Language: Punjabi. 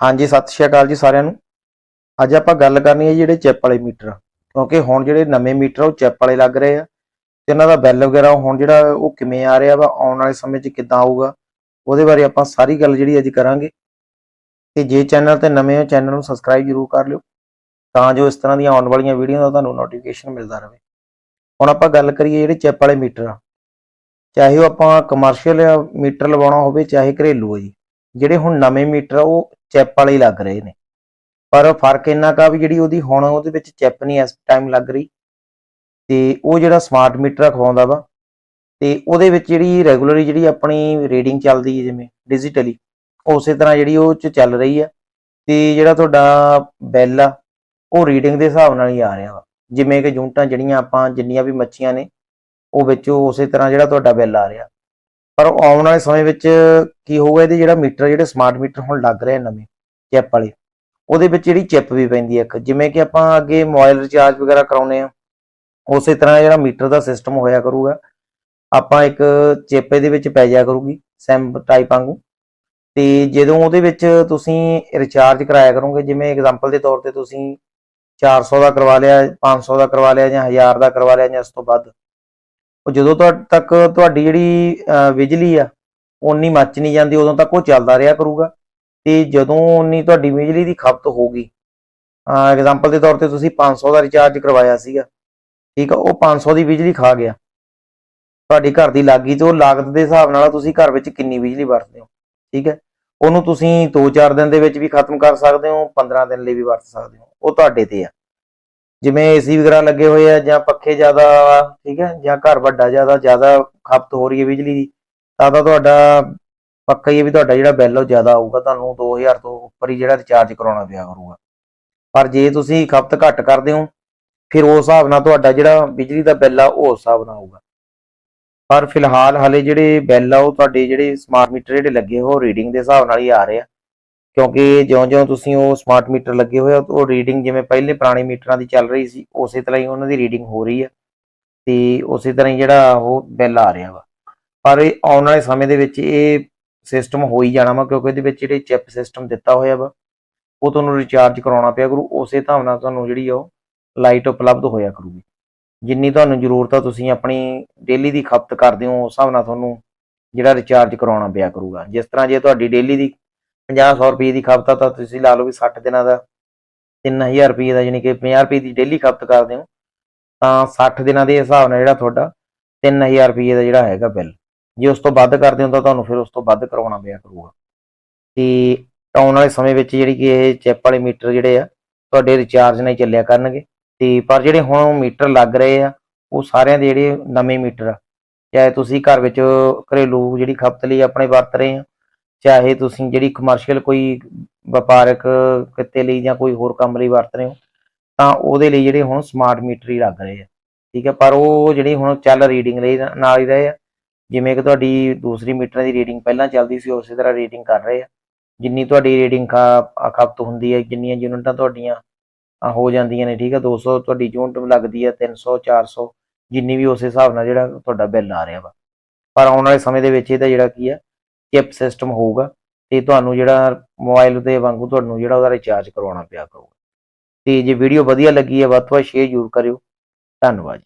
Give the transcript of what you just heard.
ਹਾਂਜੀ, ਸਤਿ ਸ਼੍ਰੀ ਅਕਾਲ ਜੀ ਸਾਰਿਆਂ ਨੂੰ। ਅੱਜ ਆਪਾਂ ਗੱਲ ਕਰਨੀ ਹੈ ਜਿਹੜੇ ਚਿਪ ਵਾਲੇ ਮੀਟਰ। ਕਿਉਂਕਿ ਹੁਣ ਜਿਹੜੇ ਨਵੇਂ ਮੀਟਰ ਆ, ਉਹ ਚਿਪ ਵਾਲੇ ਲੱਗ ਰਹੇ ਆ। ਤੇ ਉਹਨਾਂ ਦਾ ਬਿੱਲ ਵਗੈਰਾ ਹੁਣ ਜਿਹੜਾ ਉਹ ਕਿਵੇਂ ਆ ਰਿਹਾ ਵਾ, ਆਉਣ ਵਾਲੇ ਸਮੇਂ 'ਚ ਕਿੱਦਾਂ ਆਊਗਾ, ਉਹਦੇ ਬਾਰੇ ਆਪਾਂ ਸਾਰੀ ਗੱਲ ਜਿਹੜੀ ਅੱਜ ਕਰਾਂਗੇ। ਤੇ ਜੇ ਚੈਨਲ ਤੇ ਨਵੇਂ ਹੋ, ਚੈਨਲ ਨੂੰ ਸਬਸਕ੍ਰਾਈਬ ਜ਼ਰੂਰ ਕਰ ਲਿਓ। ਤਾਂ ਜੋ ਇਸ ਤਰ੍ਹਾਂ ਦੀਆਂ ਆਉਣ ਵਾਲੀਆਂ ਵੀਡੀਓ ਦਾ ਤੁਹਾਨੂੰ ਨੋਟੀਫਿਕੇਸ਼ਨ ਮਿਲਦਾ ਰਹੇ। ਹੁਣ ਆਪਾਂ ਗੱਲ ਕਰੀਏ ਜਿਹੜੇ ਚਿਪ ਵਾਲੇ ਮੀਟਰ ਆ। ਚਾਹੇ ਉਹ ਆਪਾਂ ਕਮਰਸ਼ੀਅਲ ਮੀਟਰ ਲਵਾਉਣਾ ਹੋਵੇ, ਚਾਹੇ ਘਰੇਲੂ ਆ ਜੀ। ਜਿਹੜੇ ਹੁਣ ਨਵੇਂ ਮੀਟਰ ਆ, ਉਹ ਚਿਪ ਵਾਲੇ ਹੀ ਲੱਗ ਰਹੇ ਨੇ। ਪਰ ਫ਼ਰਕ ਇੰਨਾ ਕਾ ਵੀ ਜਿਹੜੀ ਉਹਦੀ ਹੁਣ ਉਹਦੇ ਵਿੱਚ ਚਿਪ ਨਹੀਂ ਇਸ ਟਾਈਮ ਲੱਗ ਰਹੀ। ਤੇ ਉਹ ਜਿਹੜਾ ਸਮਾਰਟ ਮੀਟਰ ਖਵਾਉਂਦਾ ਵਾ, ਤੇ ਉਹਦੇ ਵਿੱਚ ਜਿਹੜੀ ਰੈਗੂਲਰੀ ਜਿਹੜੀ ਆਪਣੀ ਰੀਡਿੰਗ ਚੱਲਦੀ ਹੈ ਜਿਵੇਂ ਡਿਜੀਟਲੀ ਉਸੇ ਤਰ੍ਹਾਂ ਜਿਹੜੀ ਉਹ ਚ ਚੱਲ ਰਹੀ ਆ। ਤੇ ਜਿਹੜਾ ਤੁਹਾਡਾ ਬਿੱਲ ਆ, ਉਹ ਰੀਡਿੰਗ ਦੇ ਹਿਸਾਬ ਨਾਲ ਹੀ ਆ ਰਿਹਾ ਵਾ। ਜਿਵੇਂ ਕਿ ਯੂਨਿਟਾਂ ਜਿਹੜੀਆਂ ਆਪਾਂ, ਜਿੰਨੀਆਂ ਵੀ ਮੱਛੀਆਂ ਨੇ, ਉਹ ਵਿੱਚ ਉਸੇ ਤਰ੍ਹਾਂ ਜਿਹੜਾ ਤੁਹਾਡਾ ਬਿੱਲ ਆ ਰਿਹਾ। ਪਰ ਆਉਣ ਵਾਲੇ ਸਮੇਂ ਵਿੱਚ ਕੀ ਹੋਊਗਾ, ਇਹਦੇ ਜਿਹੜਾ ਮੀਟਰ ਜਿਹੜੇ ਸਮਾਰਟ ਮੀਟਰ ਹੁਣ ਲੱਗ ਰਹੇ ਆ ਨਵੇਂ ਚਿਪ ਵਾਲੇ, ਉਹਦੇ ਵਿੱਚ ਜਿਹੜੀ ਚਿਪ ਵੀ ਪੈਂਦੀ ਹੈ ਇੱਕ, ਜਿਵੇਂ ਕਿ ਆਪਾਂ ਅੱਗੇ ਮੋਬਾਈਲ ਰਿਚਾਰਜ ਵਗੈਰਾ ਕਰਾਉਨੇ ਆ, ਉਸੇ ਤਰ੍ਹਾਂ ਜਿਹੜਾ ਮੀਟਰ ਦਾ ਸਿਸਟਮ ਹੋਇਆ ਕਰੂਗਾ, ਆਪਾਂ ਇੱਕ ਚਿਪ ਇਹਦੇ ਵਿੱਚ ਪੈ ਜਾਇਆ ਕਰੂਗੀ ਸੈਮ ਟਾਈਪ ਵਾਂਗੂ। ਤੇ ਜਦੋਂ ਉਹਦੇ ਵਿੱਚ ਤੁਸੀਂ ਰਿਚਾਰਜ ਕਰਾਇਆ ਕਰੋਗੇ, ਜਿਵੇਂ ਐਗਜ਼ਾਮਪਲ ਦੇ ਤੌਰ ਤੇ ਤੁਸੀਂ 400 ਦਾ ਕਰਵਾ ਲਿਆ 500 ਦਾ ਕਰਵਾ ਲਿਆ ਜਾਂ 1000 ਦਾ ਕਰਵਾ ਲਿਆ ਜਾਂ ਇਸ ਤੋਂ ਵੱਧ ਉਹ ਜਦੋਂ ਤੁਹਾ- ਤੱਕ ਤੁਹਾਡੀ ਜਿਹੜੀ ਬਿਜਲੀ ਆ ਉਨੀ ਮੱਚ ਨਹੀਂ ਜਾਂਦੀ, ਉਦੋਂ ਤੱਕ ਉਹ ਚੱਲਦਾ ਰਿਹਾ ਕਰੂਗਾ। ਤੇ ਜਦੋਂ ਉਨੀ ਤੁਹਾਡੀ ਬਿਜਲੀ ਦੀ ਖਪਤ ਹੋਊਗੀ ਐਗਜ਼ਾਮਪਲ ਦੇ ਤੌਰ ਤੇ ਤੁਸੀਂ 500 ਦਾ ਰਿਚਾਰਜ ਕਰਵਾਇਆ ਸੀਗਾ, ਠੀਕ ਆ, ਉਹ 500 ਦੀ ਬਿਜਲੀ ਖਾ ਗਿਆ। ਤੁਹਾਡੀ ਘਰ ਦੀ ਲਾਗੀ ਤੇ ਉਹ ਲਾਗਤ ਦੇ ਹਿਸਾਬ ਨਾਲ ਤੁਸੀਂ ਘਰ ਵਿੱਚ ਕਿੰਨੀ ਬਿਜਲੀ ਵਰਤਦੇ ਹੋ, ਠੀਕ ਹੈ? ਉਹਨੂੰ ਤੁਸੀਂ 2-4 ਦਿਨ ਦੇ ਵਿੱਚ ਵੀ ਖਤਮ ਕਰ ਸਕਦੇ ਹੋ 15 ਦਿਨ ਲਈ ਵੀ ਵਰਤ ਸਕਦੇ ਹੋ, ਉਹ ਤੁਹਾਡੇ ਤੇ ਆ। ਜਿਵੇਂ ਏਸੀ ਵਗੈਰਾ ਲੱਗੇ ਹੋਏ ਆ ਜਾਂ ਪੱਖੇ ਜ਼ਿਆਦਾ, ਠੀਕ ਹੈ, ਜਾਂ ਘਰ ਵੱਡਾ ਜ਼ਿਆਦਾ ਜ਼ਿਆਦਾ ਖਪਤ ਹੋ ਰਹੀ ਹੈ ਬਿਜਲੀ ਦੀ, ਤਾਂ ਤਾਂ ਤੁਹਾਡਾ ਪੱਕਾ ਹੀ ਹੈ ਵੀ ਤੁਹਾਡਾ ਜਿਹੜਾ ਬਿੱਲ ਉਹ ਜ਼ਿਆਦਾ ਆਊਗਾ, ਤੁਹਾਨੂੰ 2000 ਤੋਂ ਉੱਪਰ ਹੀ ਜਿਹੜਾ ਰਿਚਾਰਜ ਕਰਾਉਣਾ ਪਿਆ ਕਰੂਗਾ। ਪਰ ਜੇ ਤੁਸੀਂ ਖਪਤ ਘੱਟ ਕਰਦੇ ਹੋ, ਫਿਰ ਉਸ ਹਿਸਾਬ ਨਾਲ ਤੁਹਾਡਾ ਜਿਹੜਾ ਬਿਜਲੀ ਦਾ ਬਿੱਲ ਆ, ਉਹ ਉਸ ਹਿਸਾਬ ਨਾਲ ਆਊਗਾ। ਪਰ ਫਿਲਹਾਲ ਹਲੇ ਜਿਹੜੇ ਬਿੱਲ ਆ, ਉਹ ਤੁਹਾਡੇ ਜਿਹੜੇ ਸਮਾਰਟ ਮੀਟਰ ਜਿਹੜੇ ਲੱਗੇ ਹੋਏ ਉਹ ਰੀਡਿੰਗ ਦੇ ਹਿਸਾਬ ਨਾਲ ਹੀ ਆ ਰਹੇ ਆ। ਕਿਉਂਕਿ ਜਿਉਂ-ਜਿਉਂ ਤੁਸੀਂ ਉਹ ਸਮਾਰਟ ਮੀਟਰ ਲੱਗੇ ਹੋਏ ਆ, ਉਹ ਰੀਡਿੰਗ ਜਿਵੇਂ ਪਹਿਲੇ ਪੁਰਾਣੇ ਮੀਟਰਾਂ ਦੀ ਚੱਲ ਰਹੀ ਸੀ, ਉਸੇ ਤਰ੍ਹਾਂ ਹੀ ਉਹਨਾਂ ਦੀ ਰੀਡਿੰਗ ਹੋ ਰਹੀ ਆ। ਤੇ ਉਸੇ ਤਰ੍ਹਾਂ ਹੀ ਜਿਹੜਾ ਉਹ ਬਿੱਲ ਆ ਰਿਹਾ ਵਾ। ਪਰ ਇਹ ਆਉਣ ਵਾਲੇ ਸਮੇਂ ਦੇ ਵਿੱਚ ਇਹ ਸਿਸਟਮ ਹੋ ਹੀ ਜਾਣਾ ਵਾ, ਕਿਉਂਕਿ ਇਹਦੇ ਵਿੱਚ ਜਿਹੜੇ ਚਿਪ ਸਿਸਟਮ ਦਿੱਤਾ ਹੋਇਆ ਵਾ, ਉਹ ਤੁਹਾਨੂੰ ਰਿਚਾਰਜ ਕਰਾਉਣਾ ਪਿਆ ਕਰੂ, ਉਸੇ ਹਿਸਾਬ ਨਾਲ ਤੁਹਾਨੂੰ ਜਿਹੜੀ ਉਹ ਲਾਈਟ ਉਪਲਬਧ ਹੋਇਆ ਕਰੂਗੀ। ਜਿੰਨੀ ਤੁਹਾਨੂੰ ਜ਼ਰੂਰਤ ਆ, ਤੁਸੀਂ ਆਪਣੀ ਡੇਲੀ ਦੀ ਖਪਤ ਕਰਦੇ ਹੋ, ਉਸ ਹਿਸਾਬ ਨਾਲ ਤੁਹਾਨੂੰ ਜਿਹੜਾ ਰਿਚਾਰਜ ਕਰਾਉਣਾ ਪਿਆ ਕਰੂਗਾ। ਜਿਸ ਤਰ੍ਹਾਂ ਜੇ ਤੁਹਾਡੀ ਡੇਲੀ ਦੀ 50-100 ਰੁਪਏ ਦੀ ਖਪਤ ਆ, ਤਾਂ ਤੁਸੀਂ ਲਾ ਲਓ ਵੀ 60 ਦਿਨਾਂ ਦਾ 3000 ਰੁਪਏ ਦਾ ਯਾਨੀ ਕਿ 50 ਰੁਪਏ ਦੀ ਡੇਲੀ ਖਪਤ ਕਰਦੇ ਹੋ ਤਾਂ 60 ਦਿਨਾਂ ਦੇ ਹਿਸਾਬ ਨਾਲ ਜਿਹੜਾ ਤੁਹਾਡਾ 3000 ਰੁਪਏ ਦਾ ਜਿਹੜਾ ਹੈਗਾ ਬਿੱਲ। ਜੇ ਉਸ ਤੋਂ ਵੱਧ ਕਰਦੇ ਹੋ ਤਾਂ ਤੁਹਾਨੂੰ ਫਿਰ ਉਸ ਤੋਂ ਵੱਧ ਕਰਵਾਉਣਾ ਪਿਆ ਕਰੂਗਾ। ਤੇ ਆਉਣ ਵਾਲੇ ਸਮੇਂ ਵਿੱਚ ਜਿਹੜੀ ਕਿ ਇਹ ਚਿਪ ਵਾਲੇ ਮੀਟਰ ਜਿਹੜੇ ਆ, ਤੁਹਾਡੇ ਰਿਚਾਰਜ ਨਾਲ ਚੱਲਿਆ ਕਰਨਗੇ। ਤੇ ਪਰ ਜਿਹੜੇ ਹੁਣ ਮੀਟਰ ਲੱਗ ਰਹੇ ਆ, ਉਹ ਸਾਰਿਆਂ ਦੇ ਜਿਹੜੇ ਨਵੇਂ ਮੀਟਰ ਆ, ਚਾਹੇ ਤੁਸੀਂ ਘਰ ਵਿੱਚ ਘਰੇਲੂ ਜਿਹੜੀ ਖਪਤ ਲਈ ਆਪਣੇ ਵਰਤ ਰਹੇ ਆ ਚਾਹੇ ਤੁਸੀਂ ਜਿਹੜੀ ਕਮਰਸ਼ੀਅਲ ਕੋਈ ਵਪਾਰਕ ਕਿੱਤੇ ਲਈ ਜਾਂ ਕੋਈ ਹੋਰ ਕੰਮ ਲਈ ਵਰਤ ਰਹੇ ਹੋ, ਤਾਂ ਉਹਦੇ ਲਈ ਜਿਹੜੇ ਹੁਣ ਸਮਾਰਟ ਮੀਟਰ ਹੀ ਲੱਗ ਰਹੇ ਆ, ਠੀਕ ਹੈ ਪਰ ਉਹ ਜਿਹੜੀ ਹੁਣ ਚੱਲ ਰੀਡਿੰਗ ਲਈ ਨਾਲ ਹੀ ਰਹੇ ਆ। ਜਿਵੇਂ ਕਿ ਤੁਹਾਡੀ ਦੂਸਰੀ ਮੀਟਰਾਂ ਦੀ ਰੀਡਿੰਗ ਪਹਿਲਾਂ ਚੱਲਦੀ ਸੀ, ਉਸੇ ਤਰ੍ਹਾਂ ਰੀਡਿੰਗ ਕਰ ਰਹੇ ਆ। ਜਿੰਨੀ ਤੁਹਾਡੀ ਰੀਡਿੰਗ ਖਪਤ ਹੁੰਦੀ ਹੈ, ਜਿੰਨੀਆਂ ਯੂਨਿਟਾਂ ਤੁਹਾਡੀਆਂ ਹੋ ਜਾਂਦੀਆਂ ਨੇ, ਠੀਕ ਹੈ 200 ਤੁਹਾਡੀ ਯੂਨਿਟ ਲੱਗਦੀ ਹੈ 300 400 ਜਿੰਨੀ ਵੀ ਉਸ ਹਿਸਾਬ ਨਾਲ ਜਿਹੜਾ ਤੁਹਾਡਾ ਬਿੱਲ ਆ ਰਿਹਾ ਵਾ। ਪਰ ਆਉਣ ਵਾਲੇ ਸਮੇਂ ਦੇ ਵਿੱਚ ਇਹਦਾ ਜਿਹੜਾ ਕੀ ਹੈ ਚਿਪ ਸਿਸਟਮ ਹੋਊਗਾ ਤੇ ਤੁਹਾਨੂੰ ਜਿਹੜਾ ਮੋਬਾਈਲ ਦੇ ਵਾਂਗੂ ਤੁਹਾਨੂੰ ਜਿਹੜਾ ਉਹਦਾ ਰਿਚਾਰਜ ਕਰਵਾਉਣਾ ਪਿਆ ਕਰੂਗਾ। ਤੇ ਜੇ ਵੀਡੀਓ ਵਧੀਆ ਲੱਗੀ ਹੈ ਵੱਧ ਤੋਂ ਵੱਧ ਸ਼ੇਅਰ ਜ਼ਰੂਰ ਕਰਿਓ। ਧੰਨਵਾਦ ਜੀ।